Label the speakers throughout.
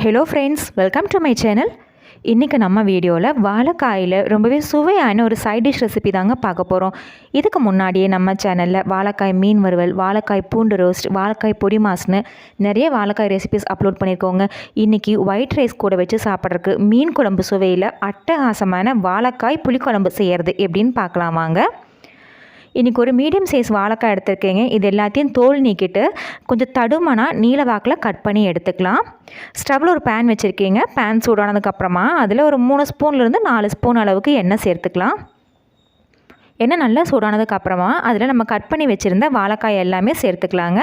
Speaker 1: Hello friends welcome to my channel இன்றைக்கி நம்ம வீடியோவில் வாழைக்காயில் ரொம்பவே சுவையான ஒரு சைட் டிஷ் ரெசிபி தாங்க பார்க்க போகிறோம் இதுக்கு முன்னாடியே நம்ம சேனலில் வாழைக்காய் மீன் வறுவல் வாழைக்காய் பூண்டு ரோஸ்ட் வாழைக்காய் பொடி மாஸ்னு நிறைய வாழைக்காய் ரெசிபிஸ் அப்லோட் பண்ணியிருக்கோங்க இன்றைக்கி ஒயிட் ரைஸ் கூட வச்சு சாப்பிட்றதுக்கு மீன் குழம்பு சுவையில் அட்டகாசமான வாழைக்காய் புளிக்குழம்பு செய்கிறது எப்படின்னு பார்க்கலாமாங்க இன்றைக்கி ஒரு மீடியம் சைஸ் வாழைக்காய் எடுத்துருக்கேங்க. இது எல்லாத்தையும் தோல் நீக்கிட்டு கொஞ்சம் தடுமனாக நீல வாக்கில் கட் பண்ணி எடுத்துக்கலாம். ஸ்டவ்வில் ஒரு பேன் வச்சுருக்கீங்க. பேன் சூடானதுக்கப்புறமா அதில் ஒரு மூணு ஸ்பூன்லேருந்து நாலு ஸ்பூன் அளவுக்கு எண்ணெய் சேர்த்துக்கலாம். எண்ணெய் நல்லா சூடானதுக்கப்புறமா அதில் நம்ம கட் பண்ணி வச்சுருந்த வாழைக்காய் எல்லாமே சேர்த்துக்கலாங்க.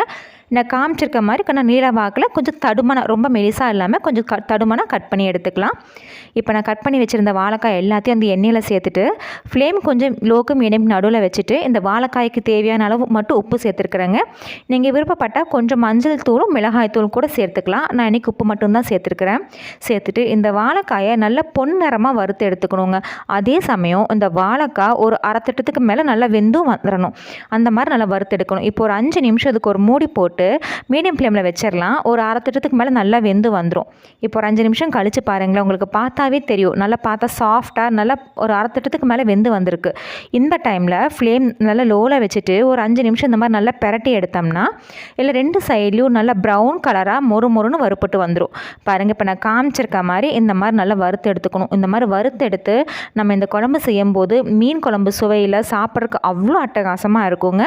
Speaker 1: நான் காமிச்சிருக்க மாதிரி கொஞ்சம் நீல வாக்கில் கொஞ்சம் தடுமனா ரொம்ப மெலிசாக இல்லாமல் கொஞ்சம் க தடுமனாக கட் பண்ணி எடுத்துக்கலாம். இப்போ நான் கட் பண்ணி வச்சுருந்த வாழைக்காய் எல்லாத்தையும் அந்த எண்ணெயில் சேர்த்துட்டு ஃப்ளேம் கொஞ்சம் லோக்கு மீடியம் நடுவில் வச்சுட்டு இந்த வாழைக்காய்க்கு தேவையான அளவு மட்டும் உப்பு சேர்த்துருக்குறேங்க. நீங்கள் விருப்பப்பட்டால் கொஞ்சம் மஞ்சள் தூளும் மிளகாய் தூள் கூட சேர்த்துக்கலாம். நான் இன்றைக்கி உப்பு மட்டும்தான் சேர்த்துருக்குறேன். சேர்த்துட்டு இந்த வாழைக்காயை நல்லா பொன்னிறமாக வறுத்து எடுத்துக்கணுங்க. அதே சமயம் இந்த வாழைக்காய் ஒரு அரை திட்டத்துக்கு மேலே நல்லா வெந்தும் வந்துடணும் அந்த மாதிரி நல்லா வறுத்து எடுக்கணும். இப்போ ஒரு அஞ்சு நிமிஷம் அதுக்கு ஒரு மூடி போட்டு மீடியம் ஃப்ளேமில் வச்சிடலாம் ஒரு அரை திட்டத்துக்கு மேலே நல்லா வெந்து வந்துடும் இப்போ ஒரு அஞ்சு நிமிஷம் கழித்து பாருங்களேன். உங்களுக்கு பார்த்தாவே தெரியும். நல்லா பார்த்தா சாஃப்டாக நல்லா ஒரு அரை திட்டத்துக்கு மேலே வெந்து வந்திருக்கு. இந்த டைமில் ஃப்ளேம் நல்லா லோவில் வச்சுட்டு ஒரு அஞ்சு நிமிஷம் இந்த மாதிரி நல்லா பெரட்டி எடுத்தோம்னா இல்லை ரெண்டு சைட்லேயும் நல்லா ப்ரௌன் கலராக மொறு மொறுன்னு வறுப்பட்டு வந்துடும் பாருங்கள் இப்போ நான் காமிச்சிருக்க மாதிரி இந்த மாதிரி நல்லா வறுத்து எடுத்துக்கணும். இந்த மாதிரி வறுத்து எடுத்து நம்ம இந்த குழம்பு செய்யும்போது மீன் குழம்பு சுவையில் சாப்பிட்றதுக்கு அவ்வளோ அட்டகாசமாக இருக்குங்க.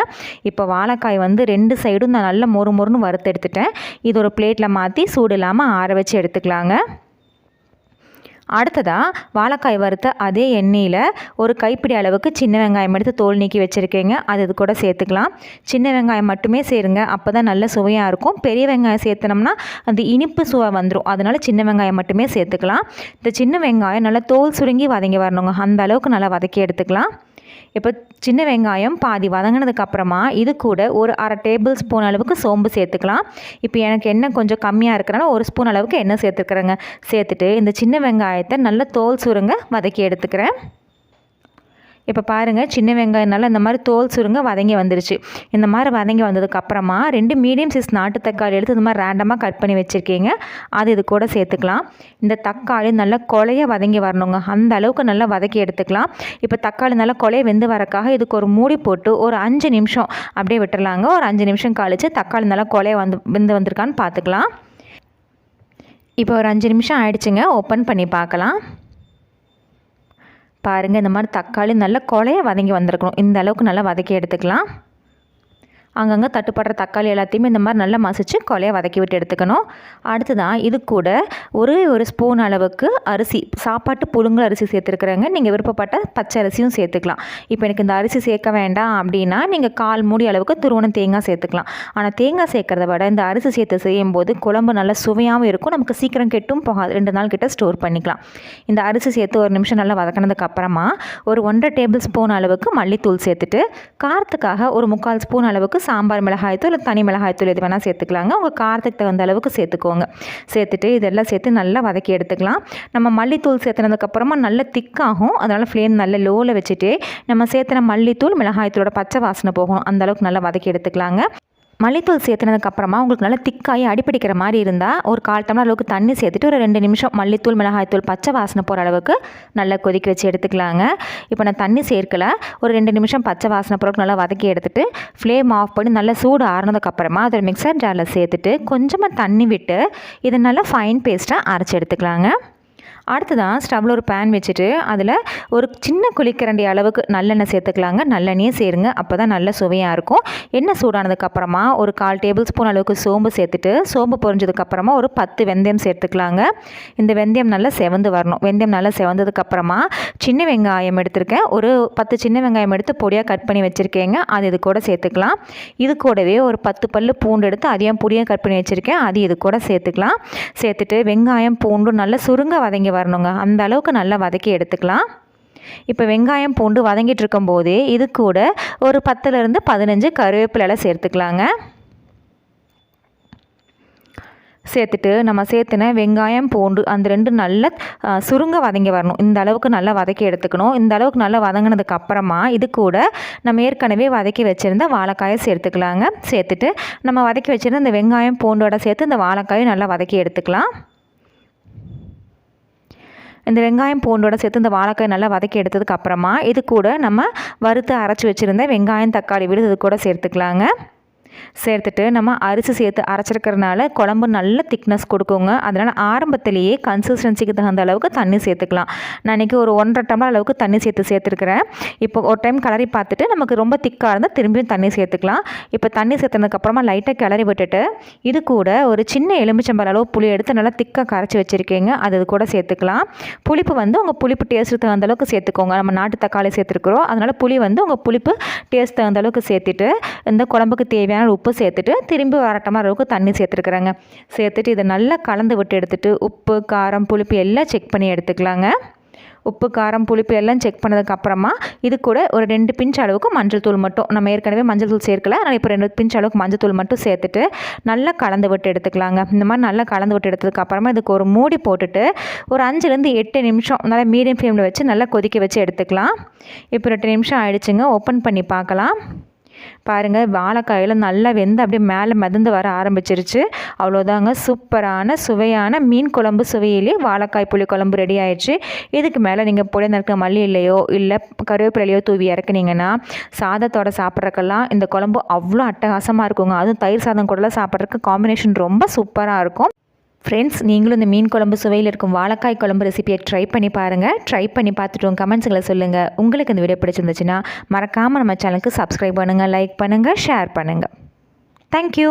Speaker 1: இப்போ வாழைக்காய் வந்து ரெண்டு சைடும் நான் நல்லா மொறு மொறுன்னு வறுத்து எடுத்துட்டேன். இது ஒரு பிளேட்டில் மாற்றி சூடு இல்லாமல் ஆற வச்சு எடுத்துக்கலாங்க. அடுத்ததாக வாழைக்காய் வறுத்த அதே எண்ணெயில் ஒரு கைப்பிடி அளவுக்கு சின்ன வெங்காயம் எடுத்து தோல் நீக்கி வச்சுருக்கேங்க. அது இது கூட சேர்த்துக்கலாம். சின்ன வெங்காயம் மட்டுமே சேருங்க. அப்போ தான் நல்ல சுவையாக இருக்கும். பெரிய வெங்காயம் சேர்த்தனம்னா அந்த இனிப்பு சுவை வந்துடும் அதனால் சின்ன வெங்காயம் மட்டுமே சேர்த்துக்கலாம். இந்த சின்ன வெங்காயம் நல்லா தோல் சுருங்கி வதங்கி வரணுங்க. அந்த அளவுக்கு நல்லா வதக்கி எடுத்துக்கலாம். இப்போ சின்ன வெங்காயம் பாதி வதங்கினதுக்கப்புறமா இது கூட ஒரு அரை டேபிள் ஸ்பூன் அளவுக்கு சோம்பு சேர்த்துக்கலாம். இப்போ எனக்கு எண்ணெய் கொஞ்சம் கம்மியாக இருக்கிறனால ஒரு ஸ்பூன் அளவுக்கு எண்ணெய் சேர்த்துக்கிறேங்க. சேர்த்துட்டு இந்த சின்ன வெங்காயத்தை நல்லா தோல் சுருங்க வதக்கி எடுத்துக்கிறேன். இப்போ பாருங்கள் சின்ன வெங்காயம் நல்லா இந்த மாதிரி தோல் சுருங்க வதங்கி வந்துருச்சு. இந்த மாதிரி வதங்கி வந்ததுக்கப்புறமா ரெண்டு மீடியம் சைஸ் நாட்டு தக்காளி எடுத்து இந்த மாதிரி ரேண்டமாக கட் பண்ணி வச்சுருக்கீங்க. அது இது கூட சேர்த்துக்கலாம். இந்த தக்காளி நல்லா கொலைய வதங்கி வரணுங்க. அந்த அளவுக்கு நல்லா வதக்கி எடுத்துக்கலாம். இப்போ தக்காளி நல்லா கொலையை வெந்து வரக்காக இதுக்கு ஒரு மூடி போட்டு ஒரு அஞ்சு நிமிஷம் அப்படியே விட்டுறலாங்க. ஒரு அஞ்சு நிமிஷம் கழித்து தக்காளி நல்லா கொலையை வந்து வெந்து வந்திருக்கான்னு பார்த்துக்கலாம் இப்போ ஒரு அஞ்சு நிமிஷம் ஆயிடுச்சுங்க. ஓப்பன் பண்ணி பார்க்கலாம் பாருங்கள் இந்த மாதிரி தக்காளி நல்லா கொலைய வதங்கி வந்திருக்கணும். இந்த அளவுக்கு நல்லா வதக்கி எடுத்துக்கலாம். அங்கங்கே தட்டுப்படுற தக்காளி எல்லாத்தையுமே இந்த மாதிரி நல்லா மசிச்சு கொலையை வதக்கி விட்டு எடுத்துக்கணும். அடுத்ததான் இது கூட ஒரே ஒரு ஸ்பூன் அளவுக்கு அரிசி சாப்பாட்டு புழுங்கல் அரிசி சேர்த்துருக்குறேங்க. நீங்கள் விருப்பப்பட்ட பச்சை அரிசியும் சேர்த்துக்கலாம். இப்போ எனக்கு இந்த அரிசி சேர்க்க வேண்டாம் அப்படின்னா நீங்கள் கால் மூடி அளவுக்கு துருவணம் தேங்காய் சேர்த்துக்கலாம். ஆனால் தேங்காய் சேர்க்கறத விட இந்த அரிசி சேர்த்து செய்யும்போது குழம்பு நல்லா சுவையாகவும் இருக்கும். நமக்கு சீக்கிரம் கெட்டும் போகாது. ரெண்டு நாள் கிட்ட ஸ்டோர் பண்ணிக்கலாம். இந்த அரிசி சேர்த்து ஒரு நிமிஷம் நல்லா வதக்கினதுக்கு அப்புறமா ஒரு ஒன்றரை டேபிள் ஸ்பூன் அளவுக்கு மல்லித்தூள் சேர்த்துட்டு காரத்துக்காக ஒரு முக்கால் ஸ்பூன் அளவுக்கு சாம்பார் மிளகாய்த்தூள் இல்லை தனி மிளகாய்த்தூள் எது வேணால் சேர்த்துக்கலாங்க. உங்கள் காரத்துக்கு தகுந்த அளவுக்கு சேர்த்துக்கோங்க. சேர்த்துட்டு இதெல்லாம் சேர்த்து நல்லா வதக்கி எடுத்துக்கலாம். நம்ம மல்லித்தூள் சேர்த்துனதுக்கப்புறமா நல்ல திக்காகும். அதனால் ஃப்ளேம் நல்ல லோவில் வச்சுட்டு நம்ம சேர்த்துன மல்லித்தூள் மிளகாய்த்தூளோட பச்சை வாசனை போகணும். அந்த அளவுக்கு நல்லா வதக்கி எடுத்துக்கலாங்க. மல்லித்தூள் சேர்த்துனதுக்கப்புறமா உங்களுக்கு நல்லா திக்காகி அடிப்பிடிக்கிற மாதிரி இருந்தால் ஒரு கால் டம்ளர் அளவுக்கு தண்ணி சேர்த்துட்டு ஒரு ரெண்டு நிமிஷம் மல்லித்தூள் மிளகாய்த்தூள் பச்சை வாசனை போகிற அளவுக்கு நல்லா கொதிக்க வச்சு எடுத்துக்கலாங்க. இப்போ நான் தண்ணி சேர்க்கல. ஒரு ரெண்டு நிமிஷம் பச்சை வாசனை பொருட்கள் நல்லா வதக்கி எடுத்துட்டு ஃப்ளேம் ஆஃப் பண்ணி நல்லா சூடு ஆறுனதுக்கப்புறமா அதை மிக்சர் ஜாரில் சேர்த்துட்டு கொஞ்சமாக தண்ணி விட்டு இதை நல்லா ஃபைன் பேஸ்ட்டாக அரைச்சி எடுத்துக்கலாங்க. அடுத்ததான் ஸ்டவ்வில் ஒரு பேன் வச்சுட்டு அதில் ஒரு சின்ன குளிக்கரண்டி அளவுக்கு நல்லெண்ணெய் சேர்த்துக்கலாங்க. நல்லெண்ணெயே சேருங்க. அப்போ தான் நல்ல சுவையாக இருக்கும். எண்ணெய் சூடானதுக்கப்புறமா ஒரு கால் டேபிள் ஸ்பூன் அளவுக்கு சோம்பு சேர்த்துட்டு சோம்பு பொரிஞ்சதுக்கப்புறமா ஒரு பத்து வெந்தயம் சேர்த்துக்கலாங்க. இந்த வெந்தயம் நல்லா செவந்து வரணும். வெந்தயம் நல்லா செவந்ததுக்கப்புறமா சின்ன வெங்காயம் எடுத்திருக்கேன். ஒரு பத்து சின்ன வெங்காயம் எடுத்து பொடியாக கட் பண்ணி வச்சுருக்கேங்க. அது இது கூட சேர்த்துக்கலாம். இது கூடவே ஒரு பத்து பல் பூண்டு எடுத்து அதையும் பொடியாக கட் பண்ணி வச்சுருக்கேன். அது இது கூட சேர்த்துக்கலாம். சேர்த்துட்டு வெங்காயம் பூண்டும் நல்லா சுருங்க வதங்கி வரணுங்க. அந்த அளவுக்கு நல்லா வதக்கி எடுத்துக்கலாம். இப்போ வெங்காயம் பூண்டு வதங்கிட்டு இருக்கும்போதே இது கூட ஒரு பத்துலேருந்து பதினஞ்சு கருவேப்பிலெல்லாம் சேர்த்துக்கலாங்க. சேர்த்துட்டு நம்ம சேர்த்துன வெங்காயம் பூண்டு அந்த ரெண்டு நல்ல சுருங்க வதங்கி வரணும். இந்த அளவுக்கு நல்லா வதக்கி எடுத்துக்கணும். இந்த அளவுக்கு நல்லா வதங்கினதுக்கு அப்புறமா இது கூட நம்ம ஏற்கனவே வதக்கி வச்சுருந்த வாழைக்காயை சேர்த்துக்கலாங்க. சேர்த்துட்டு நம்ம வதக்கி வச்சுருந்த இந்த வெங்காயம் பூண்டோட சேர்த்து இந்த வாழைக்காயும் நல்லா வதக்கி எடுத்துக்கலாம். இந்த வெங்காயம் பூண்டோட சேர்த்து இந்த வாழைக்காய் நல்லா வதக்கி எடுத்ததுக்கு அப்புறமா இது கூட நம்ம வறுத்து அரைச்சி வச்சுருந்த வெங்காயம் தக்காளி விழுது இது கூட சேர்த்துக்கலாங்க. சேர்த்துட்டு நம்ம அரிசி சேர்த்து அரைச்சிருக்கிறதுனால குழம்பு நல்ல திக்னஸ் கொடுக்குங்க. அதனால் ஆரம்பத்திலேயே கன்சிஸ்டன்சிக்கு தகுந்த அளவுக்கு தண்ணி சேர்த்துக்கலாம். நான் இன்றைக்கி ஒரு ஒன்றரை டம்ளர் அளவுக்கு தண்ணி சேர்த்து சேர்த்துருக்கிறேன். இப்போ ஒரு டைம் கிளறி பார்த்துட்டு நமக்கு ரொம்ப திக்காக இருந்தால் திரும்பியும் தண்ணி சேர்த்துக்கலாம். இப்போ தண்ணி சேர்த்ததுக்கப்புறமா லைட்டாக கிளறி விட்டுட்டு இது கூட ஒரு சின்ன எலுமிச்சம்பழ அளவு புளி எடுத்து நல்லா திக்காக கரைச்சி வச்சுருக்கீங்க. அது இது கூட சேர்த்துக்கலாம். புளிப்பு வந்து உங்கள் புளிப்பு டேஸ்ட்டு தகுந்த அளவுக்கு சேர்த்துக்கோங்க. நம்ம நாட்டு தக்காளி சேர்த்துருக்குறோம். அதனால் புளி வந்து உங்கள் புளிப்பு டேஸ்ட் தகுந்த அளவுக்கு சேர்த்துட்டு இந்த குழம்புக்கு தேவையான உப்பு சேர்த்துட்டு திரும்பி வரட்டமாக அளவுக்கு தண்ணி சேர்த்துருக்குறேங்க. சேர்த்துட்டு இதை நல்லா கலந்து விட்டு எடுத்துட்டு உப்பு காரம் புளிப்பு எல்லாம் செக் பண்ணி எடுத்துக்கலாங்க. உப்பு காரம் புளிப்பு எல்லாம் செக் பண்ணதுக்கப்புறமா இது கூட ஒரு ரெண்டு பிஞ்ச் அளவுக்கு மஞ்சள் தூள் மட்டும். நம்ம ஏற்கனவே மஞ்சள் தூள் சேர்க்கல. ஆனால் இப்போ ரெண்டு பிஞ்ச் அளவுக்கு மஞ்சள் தூள் மட்டும் சேர்த்துட்டு நல்லா கலந்து விட்டு எடுத்துக்கலாங்க. இந்த மாதிரி நல்லா கலந்து விட்டு எடுத்ததுக்கப்புறமா இதுக்கு ஒரு மூடி போட்டுட்டு ஒரு அஞ்சுலேருந்து எட்டு நிமிஷம் நல்லா மீடியம் ஃப்ளேமில் வச்சு நல்லா கொதிக்க வச்சு எடுத்துக்கலாம். இப்போ ரெண்டு நிமிஷம் ஆயிடுச்சுங்க. ஓப்பன் பண்ணி பார்க்கலாம். பாருங்கள் வாழைக்காயில் நல்லா வெந்து அப்படியே மேலே மிதந்து வர ஆரம்பிச்சிருச்சு. அவ்வளோதாங்க சூப்பரான சுவையான மீன் குழம்பு சுவையிலே வாழைக்காய் புளி குழம்பு ரெடி ஆயிடுச்சு. இதுக்கு மேலே நீங்கள் புளி நறுக்க மல்லி இல்லையோ இல்லை கருவேப்பிலையோ தூவி இறக்குனீங்கன்னா சாதத்தோட சாப்பிட்றக்கெல்லாம் இந்த குழம்பு அவ்வளோ அட்டகாசமாக இருக்குங்க. அதுவும் தயிர் சாதம் கூடலாம் சாப்பிட்றதுக்கு காம்பினேஷன் ரொம்ப சூப்பராக இருக்கும். ஃப்ரெண்ட்ஸ் நீங்களும் இந்த மீன் குழம்பு சுவையில் இருக்கும் வாழைக்காய் குழம்பு ரெசிபியை ட்ரை பண்ணி பாருங்கள் ட்ரை பண்ணி பார்த்துட்டு கமெண்ட்ஸுங்களை சொல்லுங்கள் உங்களுக்கு இந்த வீடியோ பிடிச்சிருந்துச்சுன்னா மறக்காமல் நம்ம சேனலுக்கு சப்ஸ்கிரைப் பண்ணுங்கள் லைக் பண்ணுங்கள் ஷேர் பண்ணுங்கள் தேங்க்யூ